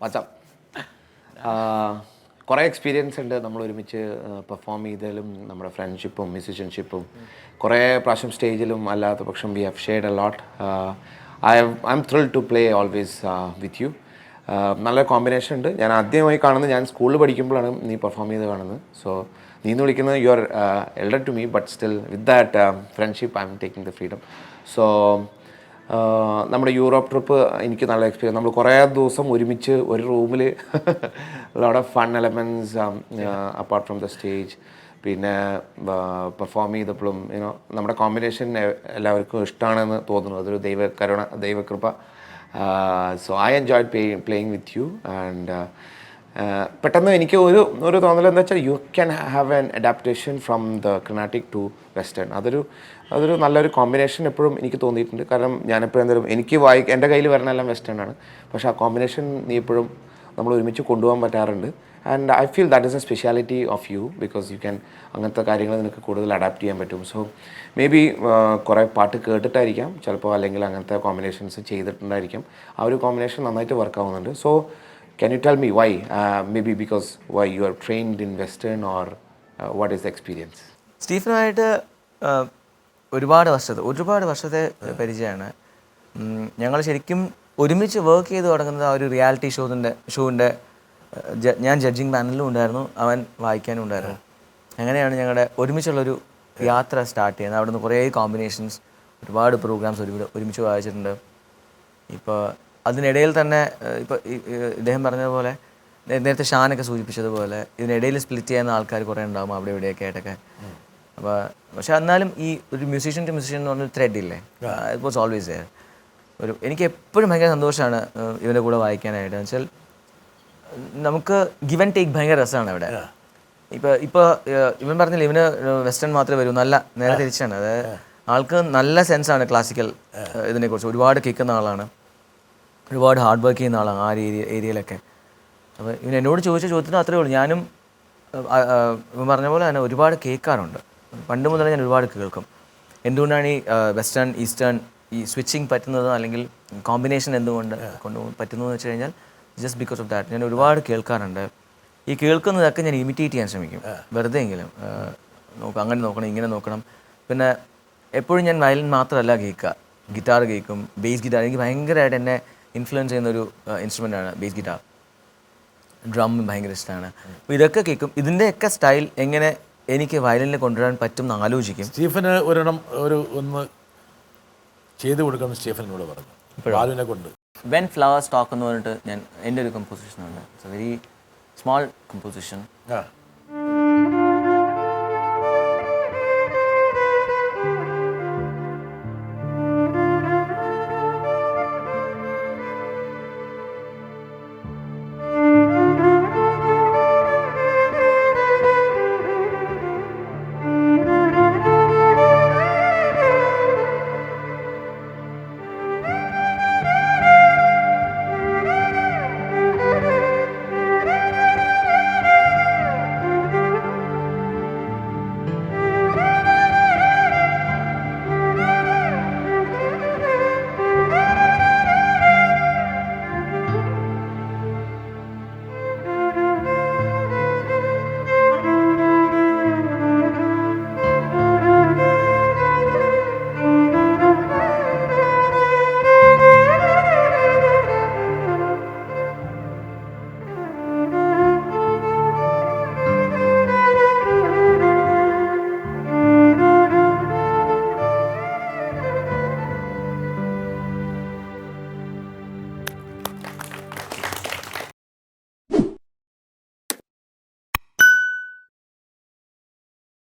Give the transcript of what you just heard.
WhatsApp കുറേ experience ഉണ്ട്. നമ്മൾ ഒരുമിച്ച് പെർഫോം ചെയ്തതിലും നമ്മുടെ ഫ്രണ്ട്ഷിപ്പും മ്യൂസിഷ്യൻഷിപ്പും കുറേ പ്രാവശ്യം സ്റ്റേജിലും അല്ലാത്ത പക്ഷം we have shared a lot I I am thrill to play always with you നല്ല കോമ്പിനേഷൻ ഉണ്ട്. ഞാൻ ആദ്യമായി കാണുന്നത് ഞാൻ സ്കൂളിൽ പഠിക്കുമ്പോഴാണ് നീ പെർഫോം ചെയ്ത് കാണുന്നത്. സോ നീ എന്ന് വിളിക്കുന്നത് you are elder to me but still with that friendship I'm taking the freedom so നമ്മുടെ യൂറോപ്പ് ട്രിപ്പ് എനിക്ക് നല്ല എക്സ്പീരിയൻസ് നമ്മൾ കുറേ ദിവസം ഒരുമിച്ച് ഒരു റൂമിൽ lot of fun elements apart from the stage പിന്നെ പെർഫോം ചെയ്തപ്പോഴും യൂനോ നമ്മുടെ കോമ്പിനേഷൻ എല്ലാവർക്കും ഇഷ്ടമാണെന്ന് തോന്നുന്നു. അതൊരു ദൈവ കരുണ ദൈവകൃപ. So I enjoy playing with you and പെട്ടെന്ന് എനിക്ക് ഒരു ഒരു തോന്നൽ എന്താ വെച്ചാൽ you can have an adaptation from the Carnatic to western അതൊരു അതൊരു നല്ലൊരു കോമ്പിനേഷൻ എപ്പോഴും എനിക്ക് തോന്നിയിട്ടുണ്ട്. കാരണം ഞാനെപ്പോഴും എന്തായാലും എനിക്ക് വായി എന്റെ കയ്യിൽ വരണമെല്ലാം വെസ്റ്റേൺ ആണ്. പക്ഷേ ആ കോമ്പിനേഷൻ നീ എപ്പോഴും നമ്മൾ ഒരുമിച്ച് കൊണ്ടുപോകാൻ പറ്റാറുണ്ട്. And I feel that is a speciality of you because you can അങ്ങനത്തെ കാര്യങ്ങൾ നിനക്ക് കൂടുതൽ അഡാപ്റ്റ് ചെയ്യാൻ പറ്റും. സോ മേ ബി കുറേ പാട്ട് കേട്ടിട്ടായിരിക്കാം. ചിലപ്പോൾ അല്ലെങ്കിൽ അങ്ങനത്തെ കോമ്പിനേഷൻസ് ചെയ്തിട്ടുണ്ടായിരിക്കാം. ആ ഒരു കോമ്പിനേഷൻ നന്നായിട്ട് വർക്ക് ആവുന്നുണ്ട്. So Can you tell me why? Uh, maybe because why you are trained in Western or uh, what is the experience? സ്റ്റീഫനുമായിട്ട് ഒരുപാട് വർഷത്തെ ഒരുപാട് വർഷത്തെ പരിചയമാണ്. ഞങ്ങൾ ശരിക്കും ഒരുമിച്ച് വർക്ക് ചെയ്ത് തുടങ്ങുന്നത് ആ ഒരു റിയാലിറ്റി ഷോതിന്റെ ഷോവിന്റെ ഞാൻ ജഡ്ജിങ് പാനലിലും ഉണ്ടായിരുന്നു അവൻ വായിക്കാനും ഉണ്ടായിരുന്നു. അങ്ങനെയാണ് ഞങ്ങളുടെ ഒരുമിച്ചുള്ളൊരു യാത്ര സ്റ്റാർട്ട് ചെയ്യുന്നത്. അവിടെ നിന്ന് കുറേ കോമ്പിനേഷൻസ് ഒരുപാട് പ്രോഗ്രാംസ് ഒരുമിച്ച് ഒരുമിച്ച് വായിച്ചിട്ടുണ്ട്. ഇപ്പോൾ അതിനിടയിൽ തന്നെ ഇപ്പോൾ ഇദ്ദേഹം പറഞ്ഞതുപോലെ നേരത്തെ ഷാനൊക്കെ സൂചിപ്പിച്ചതുപോലെ ഇതിനിടയിൽ സ്പ്ലിറ്റ് ചെയ്യുന്ന ആൾക്കാർ കുറേ ഉണ്ടാകും അവിടെ ഇവിടെയൊക്കെ ആയിട്ടൊക്കെ. അപ്പോൾ പക്ഷെ എന്നാലും ഈ ഒരു മ്യൂസീഷ്യൻ ടു മ്യൂസീഷ്യൻ എന്ന് പറഞ്ഞൊരു ത്രെഡ് ഇല്ലേ? ഇറ്റ് വാസ് ഓൾവേസ് എയർ ഒരു എനിക്ക് എപ്പോഴും ഭയങ്കര സന്തോഷമാണ് ഇവന്റെ കൂടെ വായിക്കാനായിട്ട്. എന്ന് വെച്ചാൽ നമുക്ക് ഗിവൻ ആൻഡ് ടേക്ക് ഭയങ്കര രസമാണ് അവിടെ. ഇപ്പോൾ ഇപ്പോൾ ഇവൻ പറഞ്ഞില്ല ഇവന് വെസ്റ്റേൺ മാത്രമേ വരൂ നല്ല നേരെ തിരിച്ചാണ്. അതായത് ആൾക്ക് നല്ല സെൻസാണ് ക്ലാസിക്കൽ ഇതിനെക്കുറിച്ച്. ഒരുപാട് കേൾക്കുന്ന ആളാണ്. ഒരുപാട് ഹാർഡ് വർക്ക് ചെയ്യുന്ന ആളാണ് ആ ഏരിയ ഏരിയയിലൊക്കെ. അപ്പോൾ ഇവൻ എന്നോട് ചോദിച്ച ചോദ്യത്തിന് അത്രേ ഉള്ളൂ. ഞാനും ഇവൻ പറഞ്ഞ പോലെ തന്നെ ഒരുപാട് കേൾക്കാറുണ്ട്. പണ്ട് മുതലേ ഞാൻ ഒരുപാട് കേൾക്കും. എന്തുകൊണ്ടാണ് ഈ വെസ്റ്റേൺ ഈസ്റ്റേൺ ഈ സ്വിച്ചിങ് പറ്റുന്നത് അല്ലെങ്കിൽ കോമ്പിനേഷൻ എന്തുകൊണ്ട് കൊണ്ട് പറ്റുന്നതെന്ന് വെച്ച് കഴിഞ്ഞാൽ ജസ്റ്റ് ബിക്കോസ് ഓഫ് ദാറ്റ് ഞാൻ ഒരുപാട് കേൾക്കാറുണ്ട്. ഈ കേൾക്കുന്നതൊക്കെ ഞാൻ ഇമിറ്റേറ്റ് ചെയ്യാൻ ശ്രമിക്കും. വെറുതെ എങ്കിലും നോക്കാം അങ്ങനെ നോക്കണം ഇങ്ങനെ നോക്കണം. പിന്നെ എപ്പോഴും ഞാൻ വയലിൻ മാത്രമല്ല കേൾക്കുക. ഗിറ്റാർ കേൾക്കും ബേസ് ഗിറ്റാർ എനിക്ക് ഭയങ്കരമായിട്ട് എന്നെ ഇൻഫ്ലുവൻസ് ചെയ്യുന്ന ഒരു ഇൻസ്ട്രുമെന്റ് ആണ് ബേസ് ഗിറ്റാർ ഡ്രം ഭയങ്കര ഇഷ്ടമാണ് അപ്പോൾ ഇതൊക്കെ കേൾക്കും. ഇതിന്റെയൊക്കെ സ്റ്റൈൽ എങ്ങനെ എനിക്ക് വയലിനെ കൊണ്ടുവരാൻ പറ്റും എന്ന് ആലോചിക്കും. സ്റ്റീഫന് ഒരെണ്ണം ഒരു ഒന്ന് ചെയ്തു കൊടുക്കണം സ്റ്റീഫനോട് പറഞ്ഞു. ബാലുവിനെ കൊണ്ട്. വെൻ ഫ്ലവേഴ്സ് ടോക്ക് എന്ന് പറഞ്ഞിട്ട് ഞാൻ എന്റെ ഒരു കമ്പോസിഷൻ ഉണ്ട് it's a very small composition